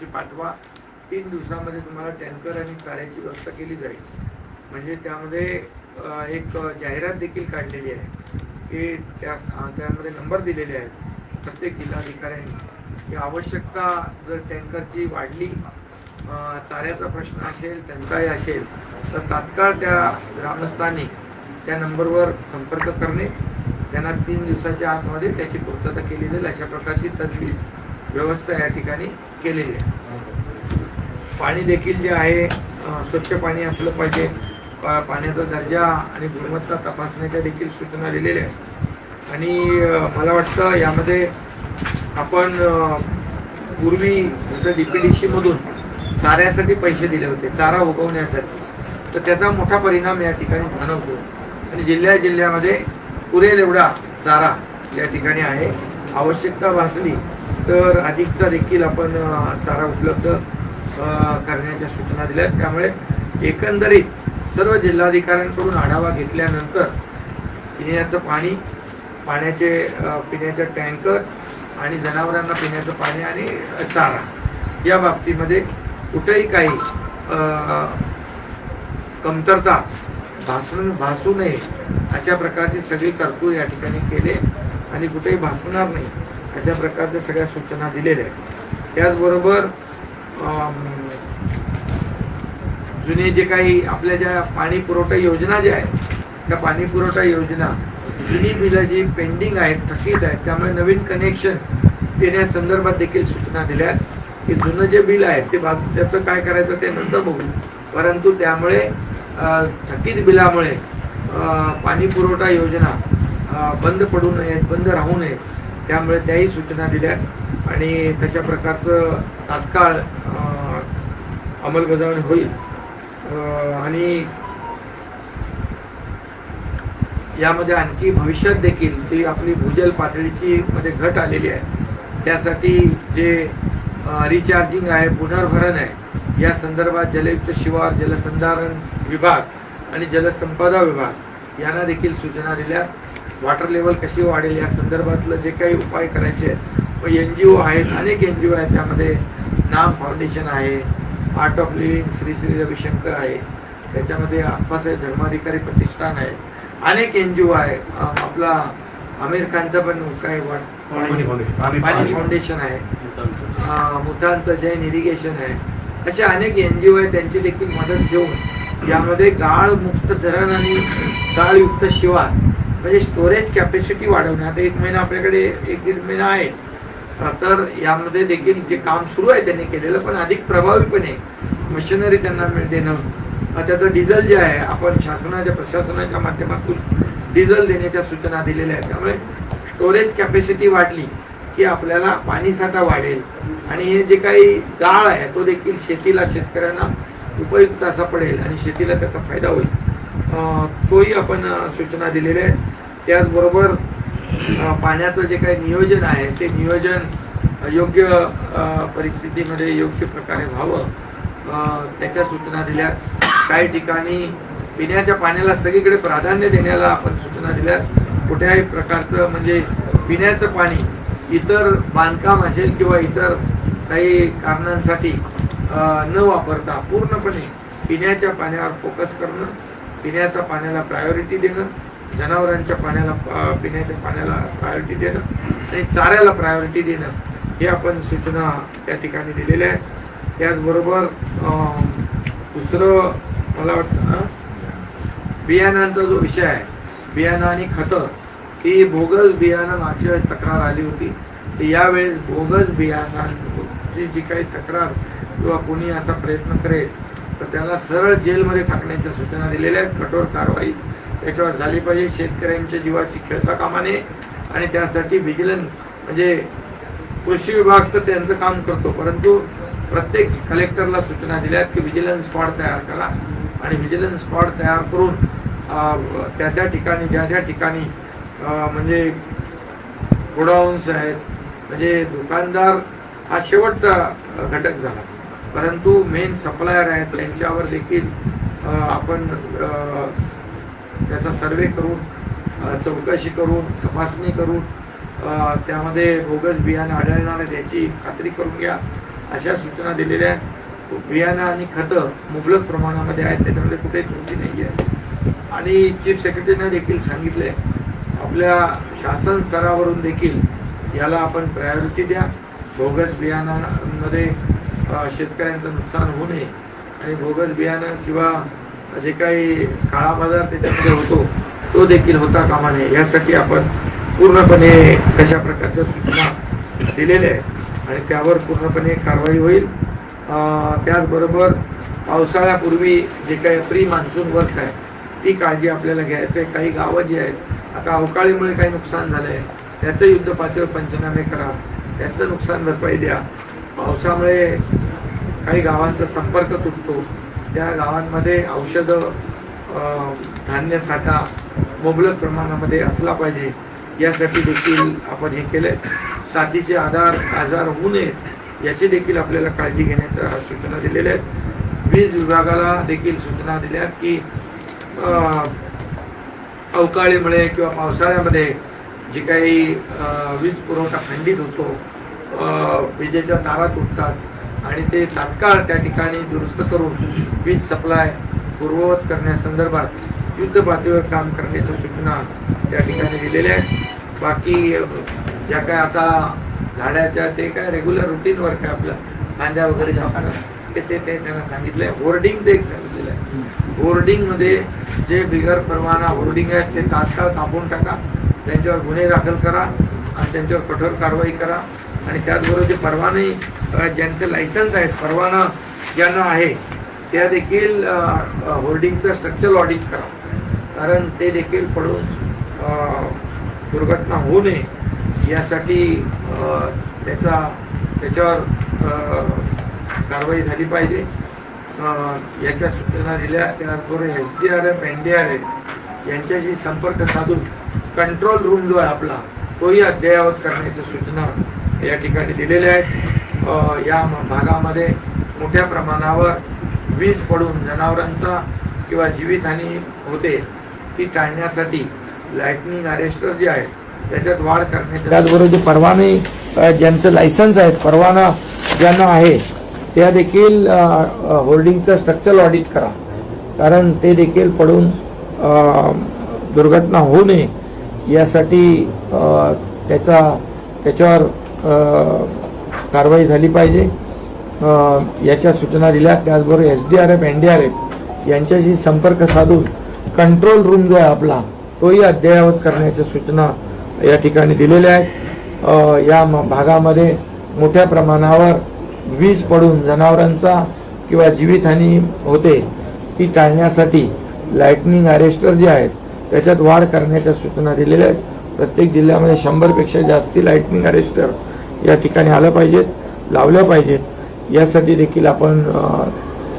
तुमची पाठवा. तीन दिवसामध्ये तुम्हाला टँकर आणि चाऱ्याची व्यवस्था केली जाईल. म्हणजे त्यामध्ये एक जाहिरात देखील काढलेली आहे. की त्या त्यामध्ये नंबर दिलेले आहेत. प्रत्येक जिल्हाधिकाऱ्यांनी. की आवश्यकता जर टँकरची वाढली चाऱ्याचा प्रश्न असेल टंचाई असेल तर तात्काळ त्या ग्रामस्थांनी त्या नंबरवर संपर्क करणे. त्यांना तीन दिवसाच्या आतमध्ये त्याची पूर्तता केली जाईल. अशा प्रकारची तजवीज व्यवस्था या ठिकाणी केलेली आहे. पाणी देखील जे आहे स्वच्छ पाणी असलं पाहिजे. पा- पाण्याचा दर्जा आणि गुणवत्ता तपासण्याच्या देखील सूचना दिलेल्या आहेत. आणि मला वाटतं यामध्ये आपण पूर्वी जसं डी पी डी सीमधून चाऱ्यासाठी पैसे दिले होते चारा उगवण्यासाठी तर त्याचा मोठा परिणाम या ठिकाणी जाणवतो आणि जिल्ह्या जिल्ह्यामध्ये पुरेल एवढा चारा या ठिकाणी आहे. आवश्यकता भासली तर अधिकचा देखील आपण चारा उपलब्ध करण्याच्या सूचना दिल्या त्यामुळे एकंदरीत सर्व जिल्हाधिकाऱ्यांकडून आढावा घेतल्यानंतर पिण्याचं पाणी पाण्याचे पिण्याचे टँकर आणि जनावरांना पिण्याचं पाणी आणि चारा या बाबतीमध्ये कुठेही काही कमतरता भासण भासू नये अशा प्रकारची सगळी तरतूद या ठिकाणी केले आणि कुठेही भासणार नाही. अशा प्रकारच्या सगळ्या सूचना दिलेल्या आहेत. त्याचबरोबर जुने जे काही आपल्या ज्या पाणी पुरवठा योजना ज्या आहेत त्या पाणी पुरवठा योजना जुनी बिलं जी पेंडिंग आहेत थकीत आहेत त्यामुळे नवीन कनेक्शन देण्यासंदर्भात देखील सूचना दिल्या आहेत. की जुनं जे बिल आहे ते बा त्याचं काय करायचं ते नंतर बघू. परंतु त्यामुळे थकीत बिलामुळे पाणी पुरवठा योजना बंद पडू नयेत बंद राहू नये त्यामुळे त्याही सूचना दिल्या आणि तशा प्रकारचं तात्काळ अंमलबजावणी होईल. आणि यामध्ये आणखी भविष्यात देखील जी आपली भूजल पातळीची मध्ये घट आलेली आहे. त्यासाठी जे रिचार्जिंग आहे पुनर्भरण आहे या संदर्भात जलयुक्त शिवार जलसंधारण विभाग आणि जलसंपदा विभाग यांना देखील सूचना दिल्या वॉटर लेवल कशी वाढेल या संदर्भातलं जे काही उपाय करायचे आहेत मग एन जी ओ आहेत अनेक एन जी ओ आहेत त्यामध्ये नाम फाउंडेशन आहे art of living Shri Shri Ravishankar आहे त्याच्यामध्ये आप्पासाहेब धर्माधिकारी प्रतिष्ठान आहे अनेक एन जी ओ आहे आपला आमिर खानचा पण काय पाणी फाउंडेशन. आहे. मुथांचं. जैन इरिगेशन आहे. असे अनेक एन जी ओ आहेत त्यांची देखील मदत घेऊन यामध्ये गाळ मुक्त धरण आणि गाळयुक्त शिवार म्हणजे स्टोरेज कॅपॅसिटी वाढवणे. आता एक महिना आपल्याकडे एक दीड महिना आहे. तर यामध्ये देखील जे काम सुरू आहे त्यांनी केलेलं पण अधिक प्रभावीपणे मशिनरी त्यांना मिळ देणं त्याचं डिझेल जे आहे आपण शासनाच्या प्रशासनाच्या माध्यमातून डिझेल देण्याच्या सूचना दिलेल्या आहेत. त्यामुळे स्टोरेज कॅपॅसिटी वाढली की आपल्याला पाणीसाठा वाढेल. आणि हे जे काही गाळ आहे तो देखील शेतीला शेतकऱ्यांना उपयुक्त असा पडेल आणि शेतीला त्याचा फायदा होईल. तोही आपण सूचना दिलेल्या आहेत. त्याचबरोबर पाण्याचं जे काही नियोजन आहे ते नियोजन योग्य परिस्थितीमध्ये योग्य प्रकारे व्हावं. त्याच्या सूचना दिल्या. काही ठिकाणी पिण्याच्या पाण्याला सगळीकडे प्राधान्य देण्याला आपण सूचना दिल्या. कुठल्याही प्रकारचं म्हणजे पिण्याचं पाणी इतर बांधकाम असेल किंवा इतर काही कारणांसाठी न वापरता पूर्णपणे पिण्याच्या पाण्यावर फोकस करणं पिण्याच्या पाण्याला प्रायोरिटी देणं जनावरांच्या पाण्याला पा पिण्याच्या पाण्याला प्रायोरिटी देणं आणि चाऱ्याला प्रायोरिटी देणं हे आपण सूचना त्या ठिकाणी दिलेल्या आहेत. त्याचबरोबर दुसरं मला वाटतं बियाणांचा जो विषय आहे बियाणं आणि खतं ही बोगस बियाणं मागच्या वेळेस तक्रार आली होती. तर यावेळेस बोगस बियाणांची जी काही तक्रार किंवा कोणी असा प्रयत्न करेल तर त्याला सरळ जेलमध्ये टाकण्याच्या सूचना दिलेल्या आहेत. कठोर कारवाई त्याच्यावर झाली पाहिजे शेतकऱ्यांच्या जीवाची खेळता कामाने आणि त्यासाठी व्हिजिलन्स म्हणजे कृषी विभाग तर त्यांचं काम करतो. परंतु प्रत्येक कलेक्टरला सूचना दिल्या आहेत की व्हिजिलन्स स्क्वॉड तयार करा आणि व्हिजिलन्स स्क्वॉड तयार करून त्या त्या ठिकाणी ज्या ज्या ठिकाणी म्हणजे गोडाऊन्स आहेत म्हणजे दुकानदार हा शेवटचा घटक झाला. परंतु मेन सप्लायर आहेत त्यांच्यावर देखील आपण त्याचा सर्वे करून चौकशी करून तपासणी करून त्यामध्ये बोगस बियाणं आढळणार आहेत याची खात्री करून घ्या. अशा सूचना दिलेल्या आहेत. बियाणं आणि खतं मुबलक प्रमाणामध्ये आहेत. त्याच्यामध्ये कुठेही त्रुटी नाही आहे आणि चीफ सेक्रेटरीने देखील सांगितले आपल्या शासन स्तरावरून देखील याला आपण प्रायोरिटी द्या. बोगस बियाणांमध्ये शेतकऱ्यांचं नुकसान होऊ नये. आणि बोगस बियाणं किंवा जे काही काळा बाजार त्याच्यामध्ये होतो तो देखील होता कामा नये यासाठी आपण पूर्णपणे कशा प्रकारच्या सूचना दिलेल्या आहेत. आणि त्यावर पूर्णपणे कारवाई होईल. त्याचबरोबर पावसाळ्यापूर्वी जे काही प्री मान्सून वर्क आहे ती काळजी आपल्याला घ्यायचं आहे. काही गावं जी आहेत आता अवकाळीमुळे काही नुकसान झालं आहे त्याचं युद्ध पातळीवर पंचनामे करा. त्याचं नुकसान भरपाई द्या. पावसामुळे काही गावांचा संपर्क तुटतो. त्या गावांमध्ये औषधं धान्य साठा मुबलक प्रमाणामध्ये असला पाहिजे. यासाठी देखील आपण हे केलं साथीचे आधार आजार होऊ नयेत याची देखील आपल्याला काळजी घेण्याच्या सूचना दिलेल्या आहेत. वीज विभागाला देखील सूचना दिल्या आहेत की अवकाळीमुळे किंवा पावसाळ्यामध्ये जी काही वीज पुरवठा खंडित होतो विजेच्या तारा तुटतात. आणि ते तात्काळ त्या ठिकाणी दुरुस्त करून वीज सप्लाय पूर्ववत करण्यासंदर्भात युद्ध पातळीवर काम करण्याच्या सूचना त्या ठिकाणी दिलेल्या आहेत. बाकी ज्या काय आता झाडाच्या ते काय रेग्युलर रुटीन वर्क आहे आपलं कांद्या वगैरे कापणं ते ते ते त्यांना आहे होर्डिंगचं एक सांगितलेलं आहे. होर्डिंगमध्ये जे बिगर परवाना होर्डिंग आहेत ते तात्काळ कापून टाका. त्यांच्यावर गुन्हे दाखल करा. आणि त्यांच्यावर कठोर कारवाई करा. आणि त्याचबरोबर जे परवाने ज्यांचे ज्यांचं लायसन्स आहेत परवाना ज्यांना आहे त्या देखील होर्डिंगचं स्ट्रक्चर ऑडिट करा. कारण ते देखील पडून दुर्घटना होऊ नये. यासाठी त्याचा त्याच्यावर कारवाई झाली पाहिजे. याच्या सूचना दिल्या. त्याचबरोबर S D R F N D R F यांच्याशी संपर्क साधून कंट्रोल रूम जो आहे आपला तोही अद्ययावत करण्याच्या सूचना या ठिकाणी दिलेल्या आहेत या भागामध्ये मोठ्या प्रमाणावर वीज पडून जनावरांचा किंवा जीवितहानी होते ती टाळण्यासाठी लाईटनिंग अरेस्टर जे आहे त्याच्यात वाढ करण्याच्या त्याचबरोबर जे परवाने ज्यांचं लायसन्स आहेत परवाना ज्यांना आहे त्या देखील होर्डिंगचं स्ट्रक्चर ऑडिट करा. कारण ते देखील पडून दुर्घटना होऊ नये. यासाठी त्याचा त्याच्यावर कारवाई झाली पाहिजे. याच्या सूचना दिल्या. त्याचबरोबर S D R F N D R F यांच्याशी संपर्क साधून कंट्रोल रूम जो आहे आपला तोही अद्ययावत करण्याच्या सूचना या ठिकाणी दिलेल्या आहेत. या म- भागामध्ये मोठ्या प्रमाणावर वीज पडून जनावरांचा किंवा जीवितहानी होते ती टाळण्यासाठी लाईटनिंग अरेस्टर जे आहेत त्याच्यात वाढ करण्याच्या सूचना दिलेल्या आहेत. प्रत्येक जिल्ह्यामध्ये शंभरपेक्षा जास्ती लाईटनिंग अरेस्टर या ठिकाणी आलं पाहिजेत लावल्या पाहिजेत. यासाठी देखील आपण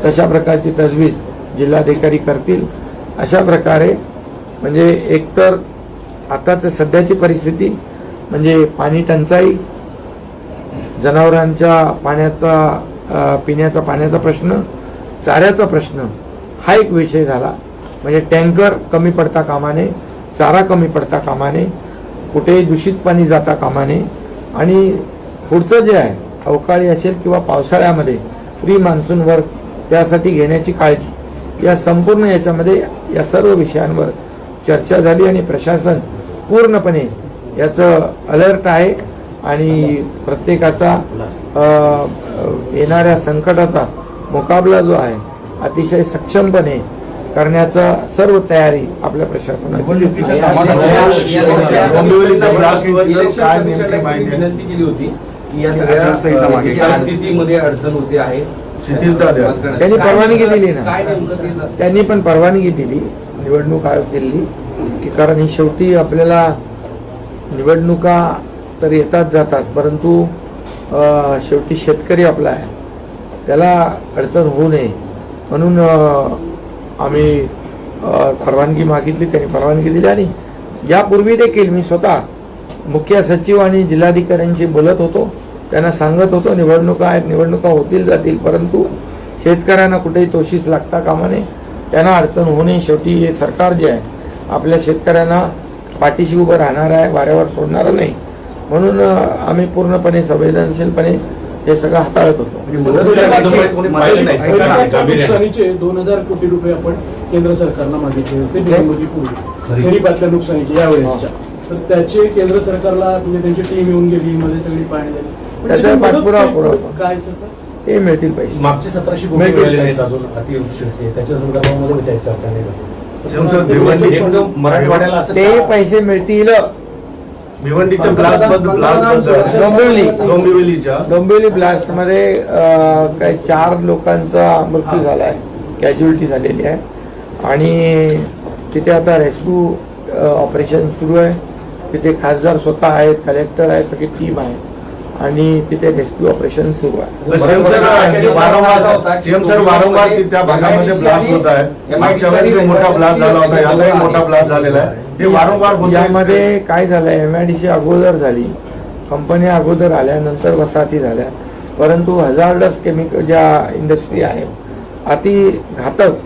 तशा प्रकारची तजवीज जिल्हाधिकारी करतील. अशा प्रकारे म्हणजे एकतर आताच सध्याची परिस्थिती म्हणजे पाणी टंचाई जनावरांच्या पाण्याचा पिण्याचा पाण्याचा प्रश्न चाऱ्याचा प्रश्न हा एक विषय झाला. म्हणजे टँकर कमी पडता कामाने चारा कमी पडता कामाने कुठेही दूषित पाणी जाता कामाने आणि पुढचं जे आहे अवकाळी असेल किंवा पावसाळ्यामध्ये प्री मान्सून वर्क त्यासाठी घेण्याची काळजी या संपूर्ण याच्यामध्ये या सर्व विषयांवर चर्चा झाली आणि प्रशासन पूर्णपणे याचं अलर्ट आहे आणि प्रत्येकाचा येणाऱ्या संकटाचा मुकाबला जो आहे अतिशय सक्षमपणे करण्याचा सर्व तयारी आपल्या प्रशासनाची? विनंती केली होती की या सगळ्या. स्थितीमध्ये अडचण होते आहे शिथिलता द्या. त्यांनी परवानगी दिली ना. त्यांनी पण परवानगी दिली निवडणूक आयोग दिली की कारण ही शेवटी आपल्याला निवडणुका तर येतात जातात परंतु शेवटी शेतकरी आपला आहे त्याला अडचण होऊ नये म्हणून आम्ही परवानगी मागितली त्यांनी परवानगी दिली आणि यापूर्वी देखील मी स्वतः मुख्य सचिव आणि जिल्हाधिकाऱ्यांशी बोलत होतो. त्यांना सांगत होतो निवडणुका आहेत निवडणुका होतील जातील परंतु शेतकऱ्यांना कुठेही तोशीस लागता कामा नये. त्यांना अडचण होऊ नये शेवटी हे सरकार जे आहे आपल्या शेतकऱ्यांना पाठीशी उभं राहणार आहे वाऱ्यावर सोडणार नाही. म्हणून आम्ही पूर्णपणे संवेदनशीलपणे हे सगळं हाताळत होतो. नुकसानीचे दोन हजार कोटी रुपये आपण केंद्र सरकारला मागितले होते खरीपातल्या नुकसानीचे यावेळेसच्या तर त्याचे केंद्र सरकारला म्हणजे त्यांची टीम येऊन गेली मध्ये सगळी पाहणी झाली. पण त्याचा पाठपुरावा काय- पुरावा. काय सर? ते मिळतील पैसे. मागचे सतराशे कोटी मिळतील. मिळालेले नाहीत अजून अतिवृष्टी त्याच्या संदर्भामध्ये ते पैसे मिळतील. भिवंडीच्या ब्लास्टबद्दल डोंबिवली. डोंबिवलीच्या डोंबिवली ब्लास्टमध्ये काही चार लोकांचा मृत्यू झालाय. कॅज्युअलिटी झालेली आहे. आणि तिथे आता रेस्क्यू ऑपरेशन सुरू आहे. तिथे खासदार स्वतः आहेत कलेक्टर आहेत सगळी टीम आहे. आणि तिथे रेस्क्यू ऑपरेशन सुरू आहे. सीएम सर वारंवार सीएम सर वारंवार ती त्या भागामध्ये ब्लास्ट होत आहे. मागच्या वेळी मोठा ब्लास्ट झाला होता याचाही मोठा ब्लास्ट झालेला आहे. ते वारंवार. यामध्ये काय झालंय एम आय डी सी अगोदर झाली कंपन्या अगोदर आल्या नंतर वसाहती झाल्या. परंतु हजारडस केमिकल ज्या इंडस्ट्री आहेत अति घातक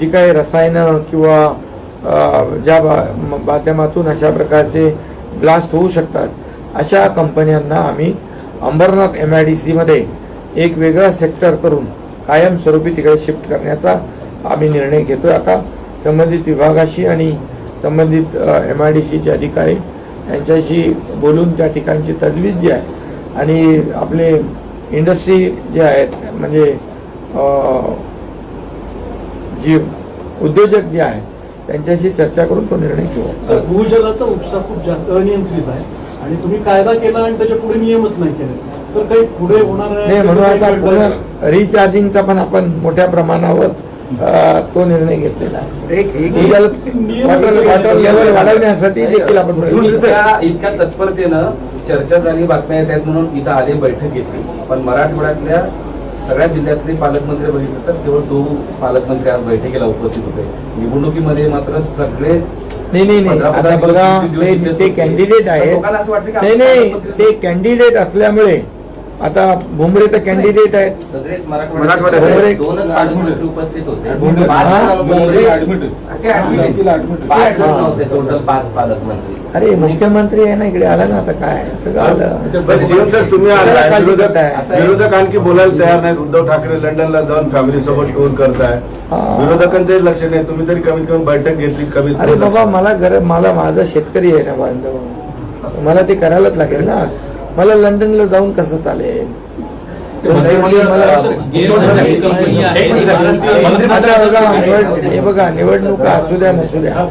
जी काही रसायनं किंवा ज्या माध्यमातून अशा प्रकारचे ब्लास्ट होऊ शकतात अशा कंपन्यांना आम्ही अंबरनाथ एम आय डी सीमध्ये एक वेगळा सेक्टर करून कायमस्वरूपी तिकडे शिफ्ट करण्याचा आम्ही निर्णय घेतोय. आता संबंधित विभागाशी आणि संबंधित एम आय डी सीचे अधिकारी यांच्याशी बोलून त्या ठिकाणची तजवीज जी आहे आणि आपले इंडस्ट्री जे आहेत म्हणजे जी उद्योजक जे आहेत त्यांच्याशी चर्चा करून तो निर्णय घेऊ. भूजलाचा उपसा खूप जास्त अनियंत्रित आहे. आणि तुम्ही कायदा केला आणि त्याच्या पुढे नियमच नाही केले. तर काही पुढे होणार नाही म्हणून आता पुन्हा रिचार्जिंगचा पण आपण मोठ्या प्रमाणावर तो निर्णय घेतलेला लेवल वाढवण्यासाठी देखील आपण इतक्या तत्परतेनं चर्चा झाली बातम्या येत आहेत म्हणून इथं आले बैठक घेतली. पण मराठवाड्यातल्या सगळ्या जिल्ह्यातले पालकमंत्री बघितलं तर केवळ दोन पालकमंत्री आज बैठकीला उपस्थित होते. निवडणुकीमध्ये मात्र सगळे नाही नाही नाही. आता बघा ते. कॅन्डिडेट आहेत. नाही नाही. ते कॅन्डिडेट असल्यामुळे आता भुमरे तर कॅन्डिडेट आहेत. अरे मुख्यमंत्री आहे ना इकडे आला ना आता काय? सगळं आलं. तुम्ही विरोधक दिक्कत आहे? विरोधक आणखी बोलायला तयार नाहीत. उद्धव ठाकरे लंडनला जाऊन फॅमिली सोबत टूर करताय. हा. विरोधकांचे लक्ष नाही. तुम्ही तरी कमीत कमी बैठक घेतली कमीत अरे कमी बाबा मला घर मला माझा शेतकरी आहे ना बांधव. मला ते करायलाच लागेल ना. मला लंडनला जाऊन कसं चालेल? आता बघा निवड हे बघा निवडणुका असू द्या नसू द्या.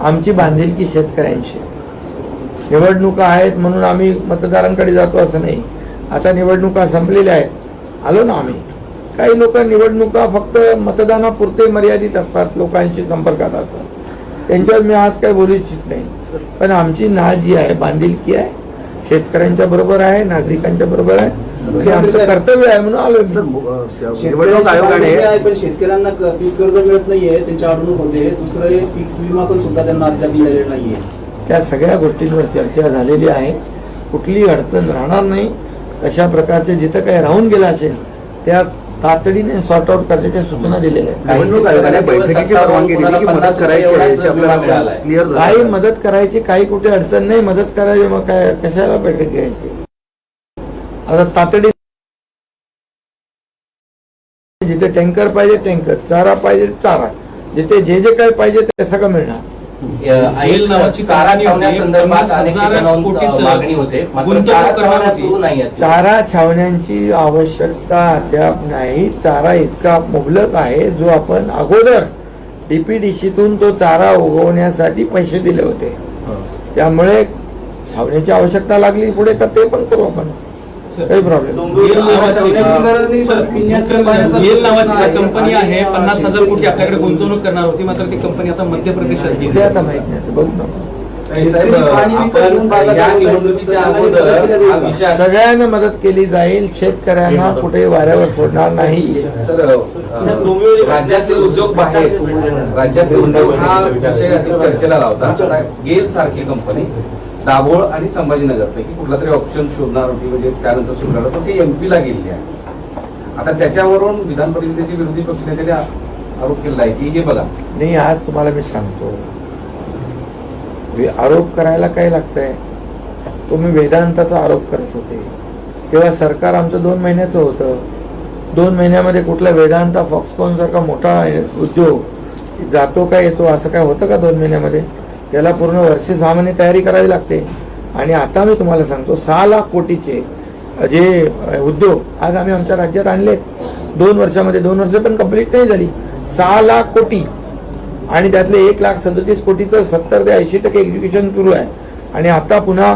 आमची बांधिलकी शेतकऱ्यांशी. निवडणुका आहेत म्हणून आम्ही मतदारांकडे जातो असं नाही. आता निवडणुका संपलेल्या आहेत. आलो ना आम्ही. काही लोक निवडणुका फक्त मतदानापुरते मर्यादित असतात लोकांशी संपर्कात असतात. त्यांच्यावर मी आज काही बोलू इच्छित नाही. पण आमची नाळ जी आहे बांधिलकी आहे शेतकऱ्यांच्या बरोबर आहे नागरिकांच्या बरोबर आहे. हे आमचं कर्तव्य आहे म्हणून आलो. निवडणूक आयोगाने आहे, पण शेतकऱ्यांना पीक कर्ज मिळत नाहीये त्यांच्या अडवणूक होते. दुसरं एक पीक विमा पण सुद्धा त्यांना अद्याप दिलेला नाहीये. त्या सगळ्या गोष्टींवर चर्चा झालेली आहे. कुठलीही अडचण राहणार नाही. अशा प्रकारचे जिथं काही राहून गेलं असेल त्या तातडीने सॉर्ट आउट करण्याच्या सूचना दिलेल्या आहेत. काही मदत करायची काही कुठे अडचण नाही मदत करायची मग काय कशाला बैठक घ्यायची? आता तातडी जिथे टँकर पाहिजे टँकर चारा पाहिजे चारा. जिथे जे जे काही पाहिजे ते सगळं मिळणार. चारा छावण्यांची आवश्यकता अद्याप नाही. चारा इतका मुबलक आहे जो आपण अगोदर डीपीडीसीतून तो चारा उगवण्यासाठी पैसे दिले होते. त्यामुळे छावण्याची आवश्यकता लागली. पुढे तर ते पण करू आपण. काही प्रॉब्लेम येल नावाची कंपनी आहे. पन्नास हजार कोटी आपल्याकडे गुंतवणूक करणार होती मात्र ती कंपनी आता मध्य प्रदेशात ते गेली आता माहीत नाही ते बघू ना. सगळ्यांना मदत केली जाईल शेतकऱ्यांना कुठे वाऱ्यावर फोडणार नाही. सर राज्यातले उद्योग बाहेर राज्यातले उद्योग हा विषय चर्चेला लावता गेल सारखी कंपनी दाभोळ आणि संभाजीनगर पैकी कुठला तरी ऑप्शन शोधणार होती म्हणजे त्यानंतर सुरू झालं पण ते एमपीला ला आहे. आता त्याच्यावरून विधान परिषदेचे विरोधी पक्षनेत्याने आरोप केलेला आहे की हे बघा. नाही आज तुम्हाला मी सांगतो. आरोप करायला काय लागतंय? तुम्ही वेदांताचा आरोप करत होते. तेव्हा सरकार आमचं दोन महिन्याचं होतं. दोन महिन्यामध्ये कुठला वेदांता फॉक्सकॉन सारखा मोठा उद्योग जातो का येतो असं काय होतं का दोन महिन्यामध्ये? त्याला पूर्ण वर्षे सहा महिने तयारी करावी लागते. आणि आता मी तुम्हाला सांगतो सहा लाख कोटीचे जे उद्योग आज आम्ही आमच्या राज्यात आणलेत दोन वर्षामध्ये दोन वर्ष पण कंप्लीट नाही झाली. सहा लाख कोटी. आणि त्यातले एक लाख सदतीस कोटीचं सत्तर ते ऐंशी टक्के एक्झिक्युशन सुरू आहे. आणि आता पुन्हा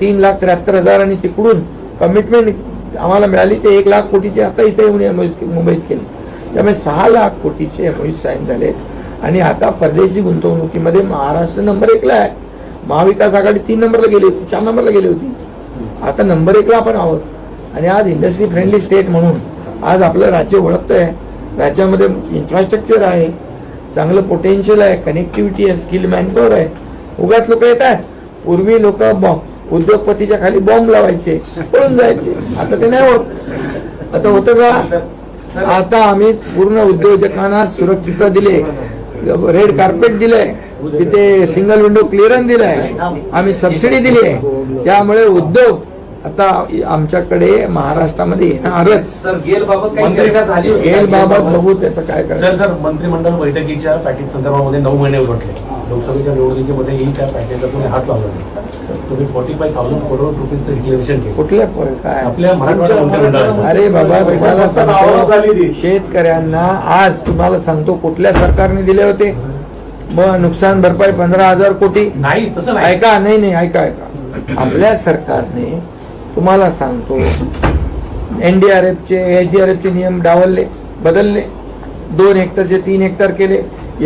तीन लाख त्र्याहत्तर हजार आणि तिकडून कमिटमेंट आम्हाला मिळाली ते एक लाख कोटीचे आता इथे येऊन मुंबईत केली. त्यामुळे सहा लाख कोटीचे एमओईज साईन झालेत. आणि आता परदेशी गुंतवणुकीमध्ये महाराष्ट्र नंबर एकला आहे. महाविकास आघाडी तीन नंबरला गेली होती चार नंबरला गेली होती. आता नंबर एकला आपण आहोत. आणि आज इंडस्ट्री फ्रेंडली स्टेट म्हणून आज आपलं राज्य ओळखतंय. राज्यामध्ये इन्फ्रास्ट्रक्चर आहे चांगलं पोटेन्शियल आहे कनेक्टिव्हिटी आहे स्किल मॅनपॉवर आहे. उगाच लोक येत आहेत पूर्वी लोक उद्योगपतीच्या खाली बॉम्ब लावायचे पळून जायचे. आता ते नाही होत. आता होतं का? आता आम्ही पूर्ण उद्योजकांना सुरक्षितता दिली रेड कार्पेट दिलंय. तिथे सिंगल विंडो क्लिअरन्स दिलाय. आम्ही सबसिडी दिली आहे त्यामुळे उद्योग आता आमच्याकडे महाराष्ट्रामध्ये येणारच. सर गेल बाबत काही चर्चा झाली होती. गेल बाबत बघू त्याचं काय जर मंत्रिमंडळ बैठकीच्या पॅकेज संदर्भामध्ये नऊ महिने उलटले लोकसभेच्या निवडणुकीमध्ये ही त्या पॅकेजला तुम्ही हात लावला नाही. तुम्ही फोर्टी फाय थाउजंड करोड रुपीजचं डिक्लेरेशन केलं. कुठल्या पोर- काय? आपल्या मराठवाडा मंत्रिमंडळाचं. अरे बाबा तुम्हाला. सांगतो शेतकऱ्यांना आज तुम्हाला सांगतो कुठल्या सरकारने दिले होते? मग नुकसान भरपाई पंधरा हजार कोटी. नाही तसं नाही. ऐका नाही नाही ऐका ऐका. आपल्या सरकारने तुम्हाला सांगतो एनडीआरएफचे एचडीआरएफचे नियम डावलले बदलले. दोन हेक्टरचे तीन हेक्टर केले.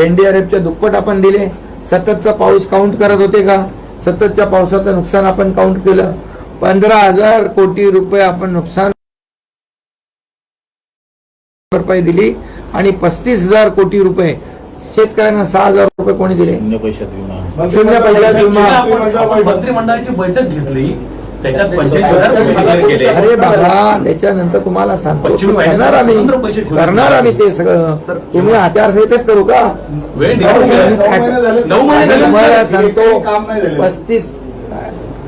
एनडीआरएफचे दुप्पट आपण दिले. सततचा पाऊस काउंट करत होते का? सततच्या पावसाचं नुकसान आपण काउंट केलं. पंधरा हजार कोटी रुपये आपण नुकसान भरपाई दिली आणि पस्तीस हजार कोटी रुपये. शेतकऱ्यांना सहा हजार रुपये कोणी दिले? शून्य पैशात विमा. मंत्रिमंडळाची बैठक घेतली. त्याच्यात पंचवीस केले. अरे बाबा त्याच्यानंतर तुम्हाला सांगतो करणार आम्ही. करणार आम्ही ते सगळं. तुम्ही आचारसंहितेत करू का? वेळ नऊ. महिने झाले. झाले. तुम्हाला सांगतो. पस्तीस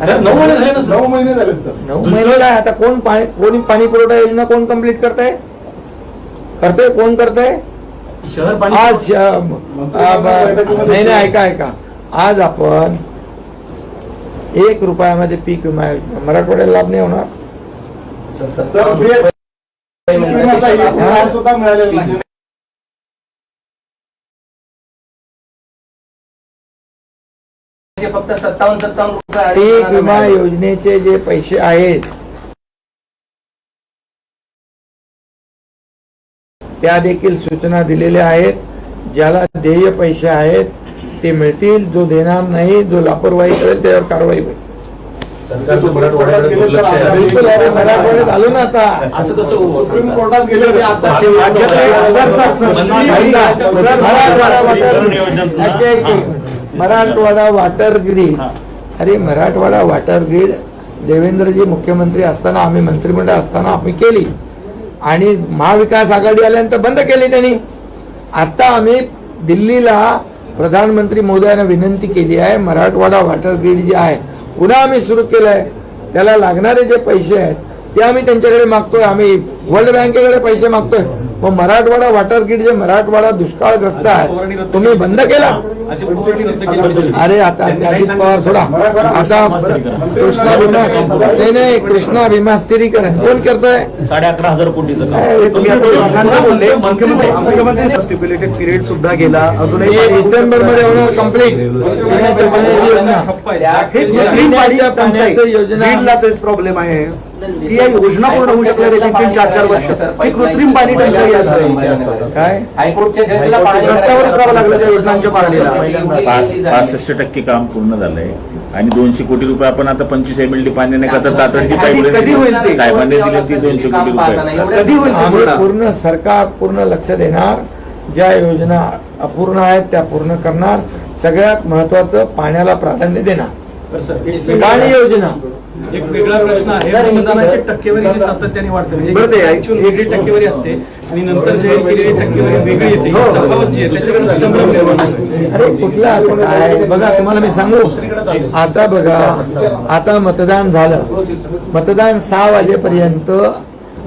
नऊ महिने झाले ना नऊ महिने सर. नऊ महिने काय? आता कोण पाणी कोणी पाणी पुरवठा योजना कोण कंप्लीट करताय? करतोय? कोण करताय? शहर पाणी आज नाही नाही ऐका ऐका. आज आपण एक रुपयामध्ये पीक विमा योजना. मराठवाड्याला लाभ नाही होणार. सुद्धा मिळालेला नाही. फक्त सत्तावन्न सत्तावन्न पीक विमा. योजनेचे जे पैसे आहेत त्या देखील सूचना दिलेल्या आहेत. ज्याला देय पैसे आहेत ते मिळतील जो देणार नाही जो लापरवाही करेल त्यावर कारवाई होईल. बिलकुल अरे मराठवाड्यात आलो ना आता. असं कसं होऊ सुप्रीम? कोर्टात गेले ते आता. Marathwada water grid. अरे मराठवाडा वॉटर ग्रीड देवेंद्रजी मुख्यमंत्री असताना आम्ही मंत्रिमंडळ असताना आम्ही केली. आणि महाविकास आघाडी आल्यानंतर बंद केली त्यांनी. आता आम्ही दिल्लीला प्रधानमंत्री मोदयांना विनंती केली आहे मराठवाडा वॉटर ग्रीड जे आहे पुन्हा आम्ही सुरू केलं आहे त्याला लागणारे जे पैसे आहेत ते आम्ही त्यांच्याकडे मागतोय. आम्ही वर्ल्ड बँकेकडे पैसे मागतोय. मग मराठवाडा वॉटर ग्रीड जे मराठवाडा दुष्काळग्रस्त आहे तुम्ही बंद केला. अरे आता अजित पवार सोडा. आता कृष्णा भीमा. नाही नाही कृष्णा भीमा स्थिरीकरण. कोण करतोय? साडे अकरा हजार कोटीचं काम. काय, तुम्ही असं लोकांना बोलले मुख्यमंत्री पिरियड सुद्धा गेला. अजूनही हे डिसेंबरमध्ये होणार कंप्लीट योजना. प्रॉब्लेम आहे. ती या योजना पूर्ण होऊ शकल्या तीन तीन चार चार वर्ष. ती कृत्रिम पाणी टंचाई असं काय? रस्त्यावर उतरावं लागलं त्या योजनांच्या पासष्ट टक्के काम पूर्ण झालंय. आणि दोनशे कोटी रुपये आपण आता पंचवीस एम एल डी पाणी नाही का तर तातडची कधी- कधी होईल ते? साहेबांनी दिले ती दोनशे कोटी रुपये. कधी होईल पूर्ण? सरकार पूर्ण लक्ष देणार. ज्या योजना अपूर्ण आहेत त्या पूर्ण करणार. सगळ्यात महत्वाचं पाण्याला प्राधान्य देणार. पाणी योजना. एक वेगळा प्रश्न आहे. मतदानाची टक्केवारी जी सातत्याने वाढते म्हणजे वेगळी टक्केवारी असते आणि नंतर जाहीर केलेली टक्केवारी वेगळी येते. हो. ही तफावत जी आहे त्याच्याकडे संभ्रम निर्माण होतोय. अरे कुठला आता काय? बघा तुम्हाला मी सांगू. आता बघा आता मतदान झालं. मतदान सहा वाजेपर्यंत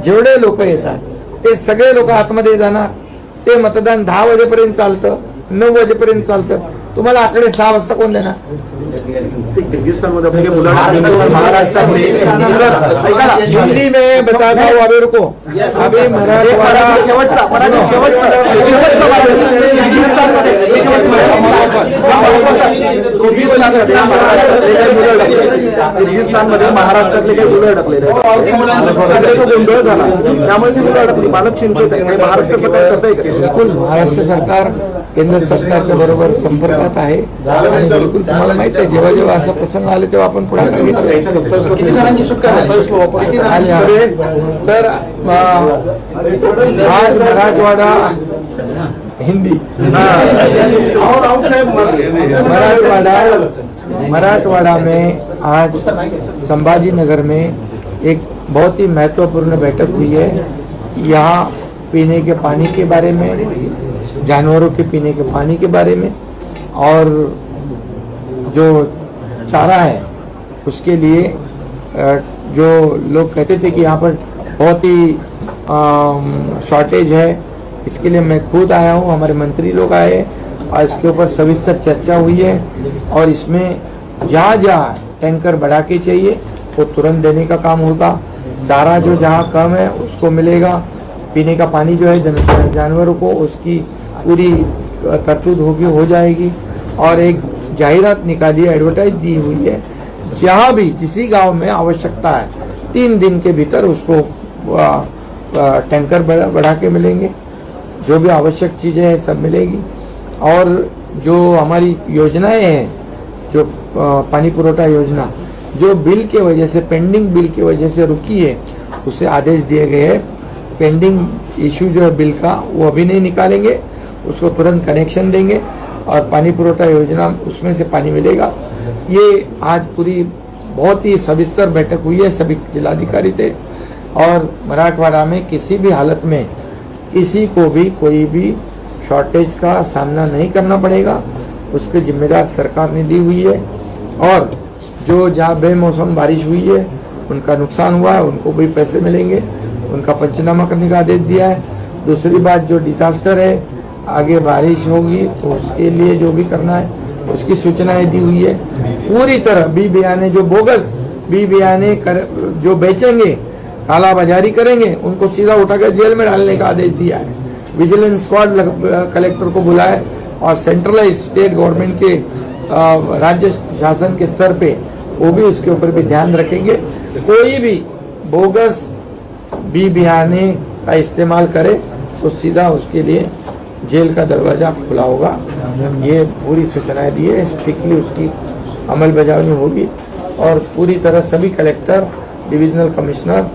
जेवढे लोक येतात ते सगळे लोक आतमध्ये जाणार. ते मतदान दहा वाजेपर्यंत चालतं नऊ वाजेपर्यंत चालतं. तुम्हाला आकडे सहा वाजता कोण देणार. हिंदी में अभी रुको अभी मराठवाडा. किर्गिस्तानमध्ये महाराष्ट्रातले काही मुलं अडकलेले तो गोंधळ झाला. त्यामुळे ती मुलं अडकली. पालक चिंतित आहे महाराष्ट्र सरकार केंद्र सरकारच्या बरोबर संपर्कात आहे. आणि बिलकुल तुम्हाला माहिती आहे जेव्हा जेव्हा असा प्रसंग आले तेव्हा आपण पुढाकार घेतला. तर आज मराठवाडा हिंदी. मराठवाड़ा मराठवाड़ा में आज संभाजी नगर में एक बहुत ही महत्वपूर्ण बैठक हुई है। यहाँ पीने के पानी के बारे में जानवरों के पीने के पानी के बारे में और जो चारा है, उसके लिए जो लोग कहते थे कि यहाँ पर बहुत ही शॉर्टेज है, इसके लिए मैं खुद आया हूँ, हमारे मंत्री लोग आए, और इसके ऊपर सविस्तर चर्चा हुई है, और इसमें जहाँ जहाँ टैंकर बढ़ा के चाहिए, वो तुरंत देने का काम होगा। चारा जो जहाँ कम है, उसको मिलेगा। पीने का पानी जो है जानवरों को उसकी पूरी तरतूद होगी, हो जाएगी। और एक जाहिरात निकाली है एडवर्टाइज दी हुई है। जहाँ भी किसी गाँव में आवश्यकता है, तीन दिन के भीतर उसको टैंकर बढ़ा बढ़ा के मिलेंगे। जो भी आवश्यक चीज़ें हैं, सब मिलेगी। और जो हमारी योजनाएँ हैं, जो पानी पुरोठा योजना, जो बिल के वजह से पेंडिंग बिल की वजह से रुकी है, उसे आदेश दिए गए हैं। पेंडिंग इशू जो है बिल का, वो अभी नहीं निकालेंगे। उसको तुरंत कनेक्शन देंगे। और पानी पुरोठा योजना उसमें से पानी मिलेगा। ये आज पूरी बहुत ही सविस्तर बैठक हुई है, सभी जिलाधिकारी थे और मराठवाड़ा में किसी भी हालत में किसी को भी कोई भी शॉर्टेज का सामना नहीं करना पड़ेगा। उसके जिम्मेदार सरकार ने ली हुई है और जो जहाँ बेमौसम बारिश हुई है, उनका नुकसान हुआ है, उनको भी पैसे मिलेंगे। उनका पंचनामा करने का आदेश दिया है। दूसरी बात, जो डिजास्टर है आगे बारिश होगी तो उसके लिए जो भी करना है, उसकी सूचनाएँ दी हुई है। पूरी तरह बी बयाने जो बोगस, बी बयाने कर, जो बेचेंगे काला बाजारी करेंगे, उनको सीधा उठाकर जेल में डालने का आदेश दिया है। विजिलेंस स्क्वाड कलेक्टर को बुलाए और सेंट्रलाइज स्टेट गवर्नमेंट के राज्य शासन के स्तर पे, वो भी उसके ऊपर भी ध्यान रखेंगे। कोई भी बोगस, बी बिहाने का इस्तेमाल करे तो सीधा उसके लिए जेल का दरवाज़ा खुला होगा। ये पूरी सूचनाएँ दी है। स्ट्रिक्टली उसकी अमल बजावनी होगी और पूरी तरह सभी कलेक्टर डिविजनल कमिश्नर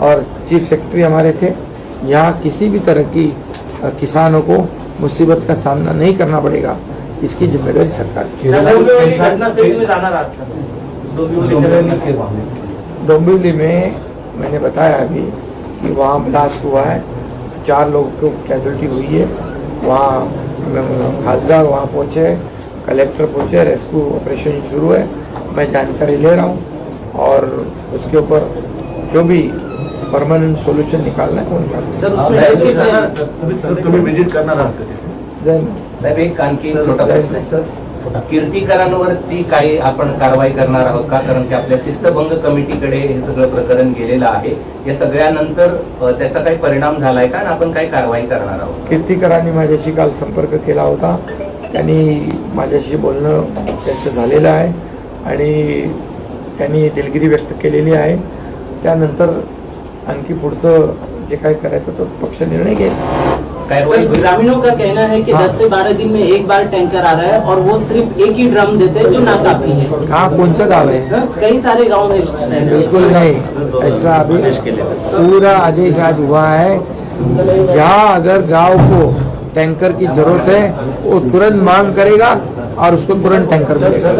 और चीफ सेक्रेटरी हमारे थे। यहाँ किसी भी तरह की किसानों को मुसीबत का सामना नहीं करना पड़ेगा। इसकी ज़िम्मेदारी सरकार की डोंबिवली में मैंने बताया अभी कि वहाँ ब्लास्ट हुआ है। चार लोगों को कैजुअलिटी हुई है। वहाँ खासदार वहाँ पहुँचे कलेक्टर पहुँचे रेस्क्यू ऑपरेशन शुरू है। मैं जानकारी ले रहा हूँ और उसके ऊपर जो भी परमानेंट सोल्यूशन निकालना है वो निकालना सर तुम्ही विज़िट करणार आहात का तिथे? देन एक छोटा सर कीर्तीकरांवरती काही आपण कारवाई करणार आहोत का? कारण की आपल्या शिस्तभंग कमिटीकडे हे सगळं प्रकरण गेलेलं आहे. या सगळ्यानंतर त्याचा काही परिणाम झालाय का? आणि आपण काही कारवाई करणार आहोत? कीर्तिकरांनी माझ्याशी काल संपर्क केला होता. त्यांनी माझ्याशी बोलणं त्यांचं झालेलं आहे. आणि त्यांनी दिलगिरी व्यक्त केलेली आहे. त्यानंतर आणखी पुढचं जे काही करायचं तो पक्ष निर्णय घेईल. ग्रामीणों का कहना है कि हाँ। 10 से 12 दिन में एक बार टैंकर आ रहा है और वो सिर्फ़ एक ही ड्रम देते हैं जो नाकाफी है कहाँ कौन सा गाँव है कई सारे गाँव है। बिल्कुल नहीं ऐसा अभी पूरा आदेश आज हुआ है जहाँ अगर गाँव को टैंकर की ज़रूरत है वो तुरंत मांग करेगा और उसको तुरंत टैंकर मिलेगा